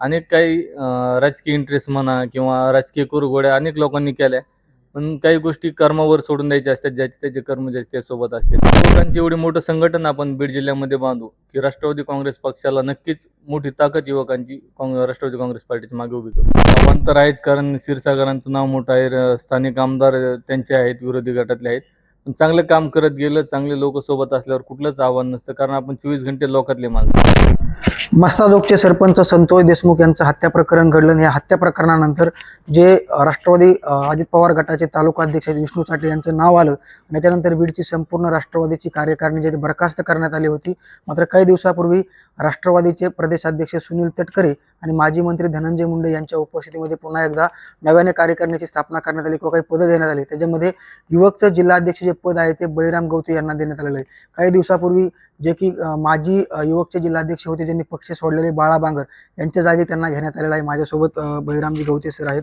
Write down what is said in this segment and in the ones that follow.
अनेक काही राजकीय इंटरेस्ट म्हणा किंवा राजकीय कुरघोड्या अनेक लोकांनी केल्या. पण काही गोष्टी कर्मावर सोडून द्यायच्या असतात ज्याचे त्याचे कर्म ज्याचे त्यासोबत असतात लोकांचे एवढी मोठं संघटन आपण बीड जिल्ह्यामध्ये बांधू की राष्ट्रवादी काँग्रेस पक्षाला नक्कीच मोठी ताकद युवकांची राष्ट्रवादी काँग्रेस पार्टीच्या मागे उभी करू. आव्हान तर आहेच कारण क्षीरसागरांचं नाव मोठं आहे स्थानिक आमदार त्यांचे आहेत विरोधी गटातले आहेत. पण चांगलं काम करत गेलं चांगले लोक सोबत असल्यावर कुठलंच आव्हान नसतं कारण आपण चोवीस घंटे लोकातले माणसं. मस्ताजोगचे सरपंच संतोष देशमुख यांचं हत्या प्रकरण घडलं या हत्या प्रकरणानंतर जे राष्ट्रवादी अजित पवार गटाचे तालुका अध्यक्ष आहेत विष्णू चाटे यांचं नाव आलं आणि त्याच्यानंतर बीडची संपूर्ण राष्ट्रवादीची कार्यकारिणी जे बरखास्त करण्यात आली होती. मात्र काही दिवसापूर्वी राष्ट्रवादीचे प्रदेशाध्यक्ष सुनील तटकरे आणि माजी मंत्री धनंजय मुंडे यांच्या उपस्थितीमध्ये पुन्हा एकदा नव्याने कार्यकारिणीची स्थापना करण्यात आली किंवा काही पदं देण्यात आली. त्याच्यामध्ये युवकचं जिल्हाध्यक्ष जे पद आहे ते बळीराम गवते यांना देण्यात आलेलं आहे. काही दिवसापूर्वी जे की माजी युवकचे जिल्हाध्यक्ष होते ज्यांनी पक्ष सोडलेले बाळा बांगर यांच्या जागी त्यांना घेण्यात आलेलं आहे. माझ्यासोबत अ, बळीरामजी गवते सर आहेत.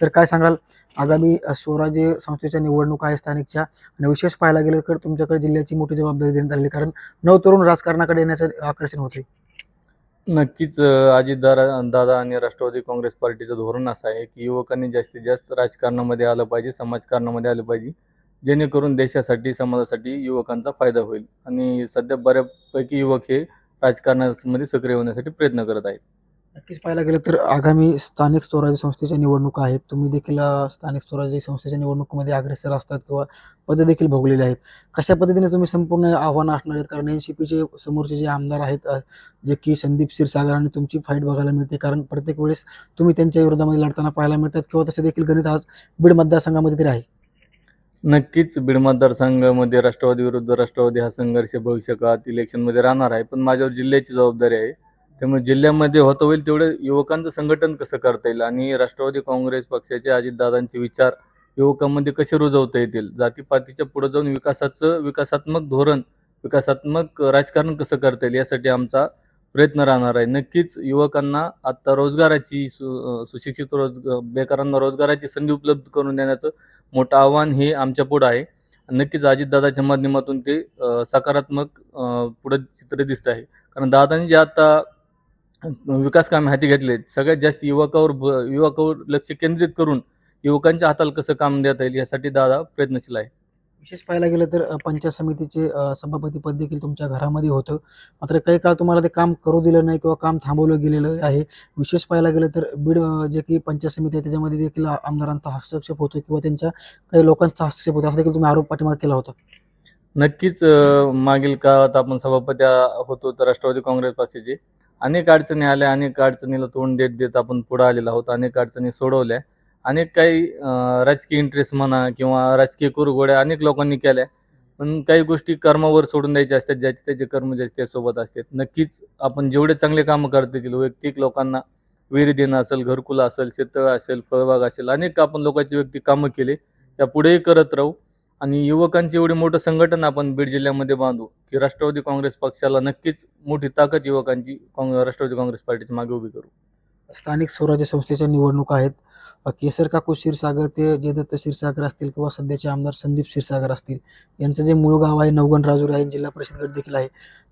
सर काय सांगाल? आगामी स्वराज्य संस्थेच्या निवडणुका आहे स्थानिकच्या. आणि विशेष पाहायला गेलं तर तुमच्याकडे जिल्ह्याची मोठी जबाबदारी देण्यात आलेली आहे. कारण नवतरुण राजकारणाकडे येण्याचं आकर्षण होते नक्कीच अ, दादा आणि राष्ट्रवादी काँग्रेस पार्टीचं धोरण असं आहे की युवकांनी जास्तीत जास्त राजकारणामध्ये आलं पाहिजे समाजकारणामध्ये आलं पाहिजे. जेणेकरून देशासाठी समाजासाठी युवकांचा फायदा होईल. आणि सध्या बऱ्यापैकी युवक हे राजकारणामध्ये सक्रिय होण्यासाठी प्रयत्न करत आहेत. नक्कीच पाहायला गेलं तर आगामी स्थानिक स्वराज्य संस्थेच्या निवडणुका आहेत. तुम्ही देखील अ, स्थानिक स्वराज्य संस्थेच्या निवडणुकीमध्ये अग्रेसर असतात किंवा पदे देखील भोगलेले आहेत. कशा पद्धतीने तुम्ही संपूर्ण आव्हानं असणार आहेत? कारण एन सी पीचे समोरचे जे आमदार आहेत अ, जे की संदीप क्षीरसागर आणि तुमची फाईट बघायला मिळते. कारण प्रत्येक वेळेस तुम्ही त्यांच्या विरोधामध्ये लढताना पाहायला मिळतात किंवा तसे देखील गणित आज बीड मतदारसंघामध्ये तरी आहे. नक्कीच बीड मतदारसंघामध्ये राष्ट्रवादी विरुद्ध राष्ट्रवादी हा संघर्ष भविष्यकाळात इलेक्शनमध्ये राहणार आहे. पण माझ्यावर जिल्ह्याची जबाबदारी आहे. त्यामुळे जिल्ह्यामध्ये होत होईल तेवढं युवकांचं संघटन कसं करता येईल? आणि राष्ट्रवादी काँग्रेस पक्षाचे अजितदादांचे विचार युवकांमध्ये कसे रुजवता येतील? जातीपातीच्या पुढे जाऊन विकासाचं विकासात्मक धोरण विकासात्मक राजकारण कसं करता येईल यासाठी आमचा प्रयत्न राहणार आहे. नक्कीच युवकांना आत्ता रोजगाराची सु सुशिक्षित रोज बेकारांना रोजगाराची संधी उपलब्ध करून देण्याचं मोठं आव्हान हे आमच्या पुढं आहे. नक्कीच अजितदादाच्या माध्यमातून ते सकारात्मक पुढं चित्र दिसत आहे. कारण दादांनी जे आता विकास कामे हाती घेतले सगळ्यात जास्त युवकावर ब- युवकावर लक्ष केंद्रित करून युवकांच्या हाताला कसं काम देता येईल यासाठी दादा प्रयत्नशील आहे. विशेष पाहायला गेलं तर पंचायत समितीचे सभापती सभापतीपद देखील तुमच्या घरामध्ये होतं. मात्र काही काळ तुम्हाला ते काम करू दिलं नाही किंवा काम थांबवलं गेलेलं आहे. विशेष पाहायला गेलं तर बीड जे की पंचायत समिती आहे त्याच्यामध्ये देखील आमदारांचा हस्तक्षेप होतो किंवा त्यांच्या काही लोकांचा हस्तक्षेप होतो असा देखील तुम्ही आरोप पाठीमागे केला होता. नक्कीच मागील काळात आपण सभापती होतो तर राष्ट्रवादी काँग्रेस पक्षाचे. अनेक अडचणी आल्या अनेक अडचणीला तोंड देत देत आपण पुढे आलेलो आहोत अनेक अडचणी सोडवल्या. अनेक काही राजकीय इंटरेस्ट म्हणा किंवा राजकीय कुरघोड्या अनेक लोकांनी केल्या. पण काही गोष्टी कर्मावर सोडून द्यायच्या असतात ज्याचे त्याचे कर्म ज्याचे त्यासोबत असतात. नक्कीच आपण जेवढे चांगले कामं करता येतील वैयक्तिक लोकांना विहिरी देणं असेल घरकुल असेल शेततळ असेल फळबाग असेल अनेक आपण लोकांची व्यक्ती कामं केले या पुढेही करत राहू. आणि युवकांचे एवढे मोठं संघटन आपण बीड जिल्ह्यामध्ये बांधू की राष्ट्रवादी काँग्रेस पक्षाला नक्कीच मोठी ताकद युवकांची काँग- राष्ट्रवादी काँग्रेस पार्टीच्या मागे उभी करू. स्थानिक स्वराज्य संस्थेच्या निवडणुका आहेत. केसर काकू क्षीरसागर ते जयदत्त क्षीरसागर असतील किंवा सध्याचे आमदार संदीप क्षीरसागर असतील यांचं जे मूळ गाव आहे नवगण राजूर आहे जिल्हा परिषद गट देखील आहे.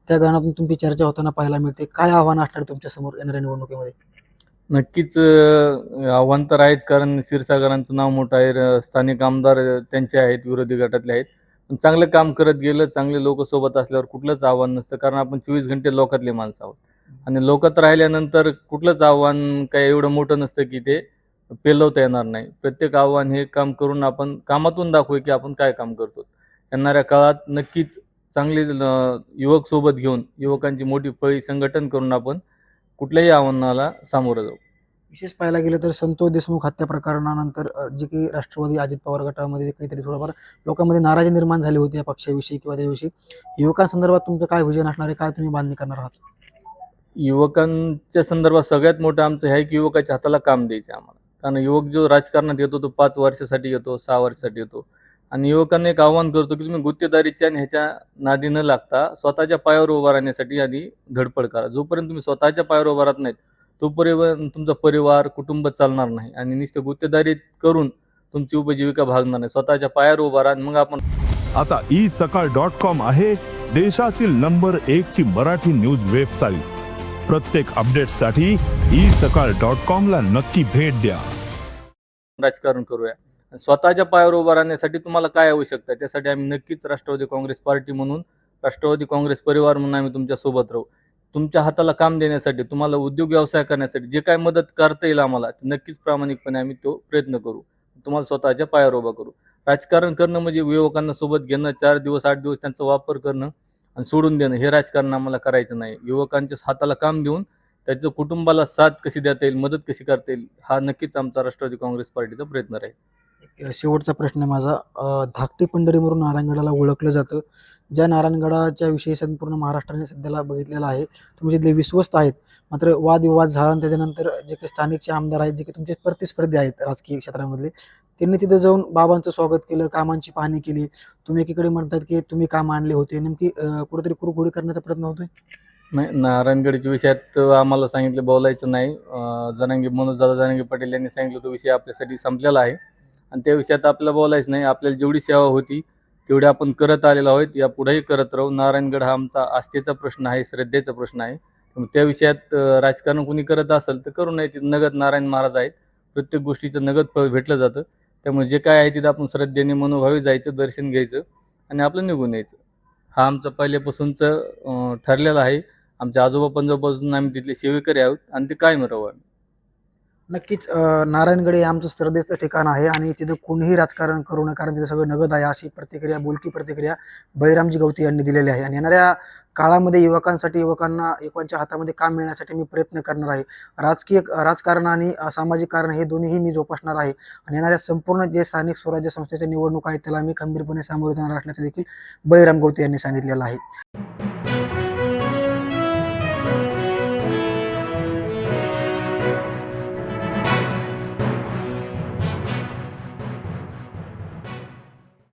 त्या गावातून तुमची चर्चा होताना पाहायला मिळते. काय आव्हान असणार तुमच्यासमोर येणाऱ्या निवडणुकीमध्ये? नक्कीच आव्हान तर आहेच कारण क्षीरसागरांचं नाव मोठं आहे. स्थानिक आमदार त्यांचे आहेत विरोधी गटातले आहेत. पण चांगलं काम करत गेलं चांगले लोक सोबत असल्यावर कुठलंच आव्हान नसतं. कारण आपण चोवीस घंटे लोकातले माणसं आहोत. आणि लोकात राहिल्यानंतर कुठलंच आव्हान काही एवढं मोठं नसतं की ते पेलवता येणार नाही. प्रत्येक आव्हान हे काम करून आपण कामातून दाखवू की आपण काय काम करतो. येणाऱ्या काळात नक्कीच चांगले युवक सोबत घेऊन युवकांची मोठी फळी संघटन करून आपण कुठल्याही आव्हानाला सामोरं जाऊ. विशेष पाहायला गेलं तर संतोष देशमुख हत्या प्रकरणानंतर जे की राष्ट्रवादी अजित पवार गटामध्ये काहीतरी थोडंफार लोकांमध्ये नाराजी निर्माण झाली होती या पक्षाविषयी किंवा त्याविषयी. युवकांसंदर्भात तुमचं काय विजन असणार आहे? काय तुम्ही बांधणी करणार आहात? युवकांच्या संदर्भात सगळ्यात मोठं आमचं हे आहे की युवकाच्या हाताला काम द्यायचे आम्हाला. कारण युवक जो राजकारणात येतो तो पाच वर्षासाठी येतो सहा वर्षासाठी येतो. आणि युवकांना एक आव्हान करतो की तुम्ही गुत्तेदारीच्या आणि ह्याच्या नादी न लागता स्वतःच्या पायावर उभा राहण्यासाठी आधी धडपड करा. जोपर्यंत तुम्ही स्वतःच्या पायावर उभा राहत नाहीत तोपर्यंत तुमचा परिवार कुटुंब चालणार नाही आणि नुसतं गुत्तेदारी करून तुमची उपजीविका भागणार नाही. स्वतःच्या पायावर उभा राहा मग आपण आता ई सकाळ डॉट कॉम आहे देशातील नंबर एक ची मराठी न्यूज वेबसाईट. प्रत्येक अपडेटसाठी ई सकाळ डॉट कॉम ला नक्की भेट द्या. राजकारण करूया. स्वतःच्या पायावर उभा राहण्यासाठी तुम्हाला काय आवश्यकता आहे? त्यासाठी आम्ही नक्कीच राष्ट्रवादी काँग्रेस पार्टी म्हणून राष्ट्रवादी काँग्रेस परिवार म्हणून आम्ही तुमच्यासोबत राहू. तुमच्या हाताला काम देण्यासाठी तुम्हाला उद्योग व्यवसाय करण्यासाठी जे काय मदत करता येईल आम्हाला नक्कीच प्रामाणिकपणे आम्ही तो प्रयत्न करू. तुम्हाला स्वतःच्या पायावर उभा करू. राजकारण करणं म्हणजे युवकांना सोबत घेणं चार दिवस आठ दिवस त्यांचा वापर करणं आणि सोडून देणं हे राजकारण आम्हाला करायचं नाही. युवकांच्या हाताला काम देऊन त्याचं कुटुंबाला साथ कशी देता येईल मदत कशी करता येईल हा नक्कीच आमचा राष्ट्रवादी काँग्रेस पार्टीचा प्रयत्न राहील. शेवटचा प्रश्न आहे माझा. धाकटी पंढरी म्हणून नारायणगडाला ओळखलं जातं. ज्या नारायणगडाच्या विषयी संपूर्ण महाराष्ट्राने सध्याला बघितलेला आहे तुम्ही तिथले विश्वस्त आहेत. मात्र वादविवाद झाला आणि त्याच्यानंतर जे काही स्थानिकचे आमदार आहेत जे की तुमचे प्रतिस्पर्धी आहेत राजकीय क्षेत्रामधले त्यांनी तिथे जाऊन बाबांचं स्वागत केलं कामांची पाहणी केली. तुम्ही एकीकडे म्हणतात की तुम्ही काम आणले होते. नेमकी कुठेतरी कुरकुडी करण्याचा प्रयत्न होतोय? नाही नारायणगडच्या विषयात आम्हाला सांगितलं बोलायचं नाही. जनांगी मनोज दादा जनांगी पाटील यांनी सांगितलं तो विषय आपल्यासाठी संपलेला आहे. आणि त्या विषयात आपल्याला बोलायचं नाही. आपल्याला जेवढी सेवा होती तेवढी आपण करत आलेलो आहोत. या पुढेही करत राहू. नारायणगड हा आमचा आस्थेचा प्रश्न आहे श्रद्धेचा प्रश्न आहे. त्या विषयात राजकारण कोणी करत असेल तर करू नये. तिथं नगद नारायण महाराज आहेत. प्रत्येक गोष्टीचं नगद फळ भेटलं जातं. त्यामुळे जे काय आहे तिथं आपण श्रद्धेने मनोभावी जायचं दर्शन घ्यायचं आणि आपलं निघून यायचं. हा आमचा पहिल्यापासूनचं ठरलेलं ठरलेला आहे. आमच्या आजोबा पंजोबापासून आम्ही तिथले सेवेकरी आहोत आणि ते कायम राहू आम्ही. नक्कीच नारायणगड हे आमचं श्रद्धेचं ठिकाण आहे आणि तिथं कोणीही राजकारण करू नये कारण तिथं सगळं नगद आहे अशी प्रतिक्रिया बोलकी प्रतिक्रिया बळीरामजी गवती यांनी दिलेली आहे. आणि येणाऱ्या काळामध्ये युवकांसाठी युवकांना युवकांच्या हातामध्ये काम मिळण्यासाठी मी प्रयत्न करणार आहे. राजकीय राजकारण आणि सामाजिक कारण हे दोन्हीही मी जोपासणार आहे. आणि येणाऱ्या संपूर्ण जे स्थानिक स्वराज्य संस्थेच्या निवडणूक आहेत त्याला मी खंबीरपणे सामोरे जाणार असल्याचं देखील बळीराम गवती यांनी सांगितलेलं आहे.